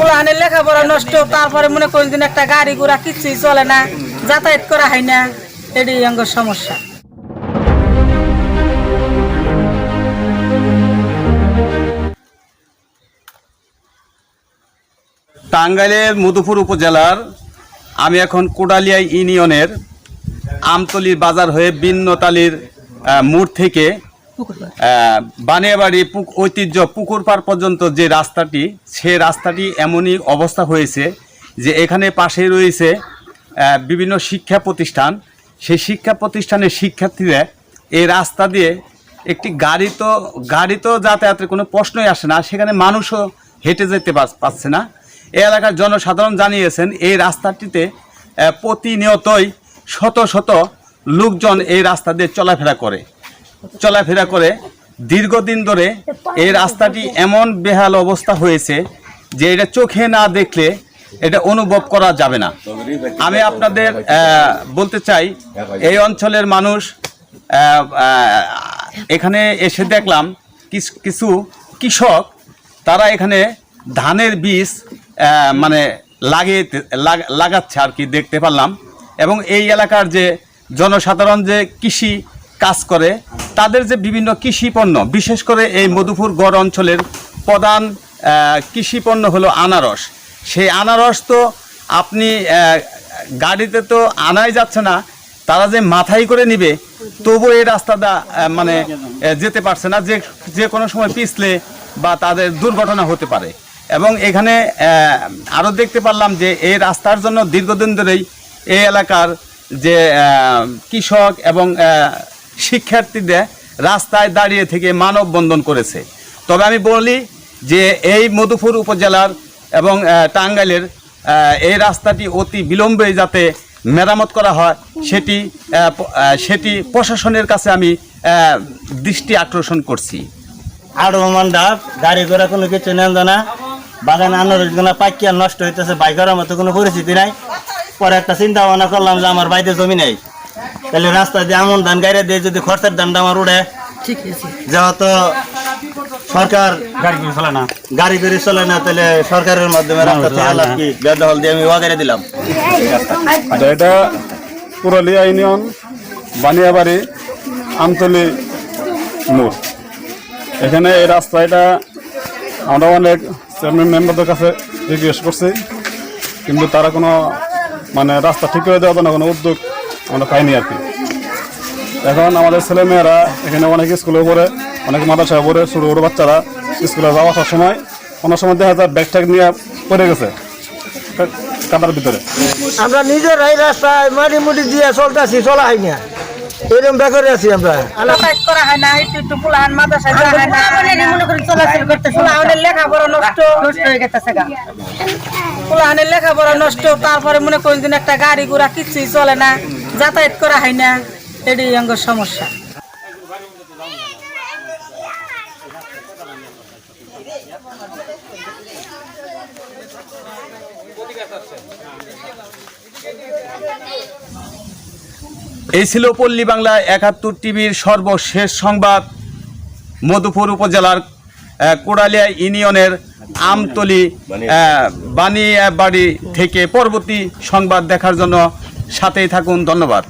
পোলাহানের লেখাপড়া নষ্ট, তারপরে মনে করেন দিন একটা গাড়ি ঘোড়া কিছুই চলে না, যাতায়াত করা হয় না, এটাই আমার সমস্যা। টাঙ্গাইলের মধুপুর উপজেলার, আমি এখন কোডালিয়া ইউনিয়নের আমতলির বাজার হয়ে বিন্নতালির মোড় থেকে বানিয়াবাড়ি ঐতিহ্য পুকুর পাড় পর্যন্ত যে রাস্তাটি, সে রাস্তাটি এমনই অবস্থা হয়েছে যে এখানে পাশেই রয়েছে বিভিন্ন শিক্ষা প্রতিষ্ঠান। সেই শিক্ষা প্রতিষ্ঠানের শিক্ষার্থীরা এই রাস্তা দিয়ে একটি গাড়ি তো গাড়ি তো যাতায়াতের কোনো প্রশ্নই আসে না, সেখানে মানুষও হেঁটে যেতে পারছে না। এই এলাকার জনসাধারণ জানিয়েছেন, এই রাস্তাটিতে প্রতিনিয়তই শত শত লোকজন এই রাস্তা দিয়ে চলাফেরা করে। চলাফেরা করে, দীর্ঘদিন ধরে এই রাস্তাটি এমন বেহাল অবস্থা হয়েছে যে এটা চোখে না দেখলে এটা অনুভব করা যাবে না। আমি আপনাদের বলতে চাই, এই অঞ্চলের মানুষ এখানে এসে দেখলাম কিছু কৃষক, তারা এখানে ধানের বীজ মানে লাগিয়ে লাগ- লাগাচ্ছে আর কি দেখতে পারলাম। এবং এই এলাকার যে জনসাধারণ যে কৃষি কাজ করে তাদের যে বিভিন্ন কৃষি পণ্য, বিশেষ করে এই মধুপুর গড় অঞ্চলের প্রধান কৃষি পণ্য হলো আনারস। সেই আনারস তো আপনি গাড়িতে তো আনাই যাচ্ছে না, তারা যে মাথায় করে নিবে, তবু এই রাস্তাটা মানে যেতে পারছে না, যে যে কোনো সময় পিছলে বা তাদের দুর্ঘটনা হতে পারে। এবং এখানে আরও দেখতে পারলাম যে এই রাস্তার জন্য দীর্ঘদিন ধরেই এই এলাকার যে কৃষক এবং শিক্ষার্থীদের রাস্তায় দাঁড়িয়ে থেকে মানববন্ধন করেছে। তবে আমি বলি যে এই মধুপুর উপজেলার এবং টাঙ্গাইলের এই রাস্তাটি অতি বিলম্বে যাতে মেরামত করা হয়, সেটি সেটি প্রশাসনের কাছে আমি দৃষ্টি আকর্ষণ করছি। আড়ো ডাব, গাড়ি ঘোড়া কোনো কিছু নেন না বাগান আনারসগুলা পাকিয়া নষ্ট হইতেছে, বাইক করার মতো কোনো পরিস্থিতি নাই। পরে একটা চিন্তা ভাবনা করলাম যে আমার বাড়িতে জমি নেই। তাহলে রাস্তা দিয়ে এমন ধান গাড়ি দিয়ে যদি খরচের দামটা আমার উড়ে যেহেতু সরকার গাড়ি করে চলে না? গাড়ি করে চলে না তাহলে সরকারের মাধ্যমে রাস্তা চালাম কি বেদহল দিয়ে আমি ওয়াগারে দিলাম? এটা পুরুলিয়া ইউনিয়ন বানিয়াবাড়ি আমতলি মোড়। এখানে এই রাস্তা এটা আমরা অনেক চেয়ারম্যান মেম্বারদের কাছে রিকোয়েস্ট করছি কিন্তু তারা কোনো মানে রাস্তা ঠিক করে দেওয়ার জন্য কোনো উদ্যোগ আমরা পাইনি আর কি। এখন আমাদের ছেলেমেয়েরা এখানে অনেক স্কুলে পড়ে অনেক মাদ্রাসায় পড়ে ছোটো ছোটো বাচ্চারা স্কুলে যাওয়া আসার সময় কোনো সময় দেখা যায় ব্যাগ ট্যাগ নিয়ে পড়ে গেছে কাদার ভিতরে। আমরা নিজেরাই রাস্তায় মাটি মুটি দিয়ে চলতেছি চলা হয় না এরকম বেকারে আছি আমরা। যাতায়াত করা হয় না একটু একটু পোলাহান মাদ্রাসায় যাওয়া হয় না। মনে চলাচল করতে লেখাপড়া নষ্ট। নষ্ট হয়ে গেছে গা। পোলাহানের লেখাপড়া নষ্ট তারপরে মনে করেন একটা গাড়ি ঘোড়া কিছুই চলে না। যাতায়াত করা হয় না এটি আমার সমস্যা। এই ছিল পল্লী বাংলা একাত্তর টিভির সর্বশেষ সংবাদ, মধুপুর উপজেলার কোড়ালিয়া ইউনিয়নের আমতলি বানিয়াবাড়ি থেকে পরবর্তী সংবাদ দেখার জন্য সাথেই থাকুন ধন্যবাদ।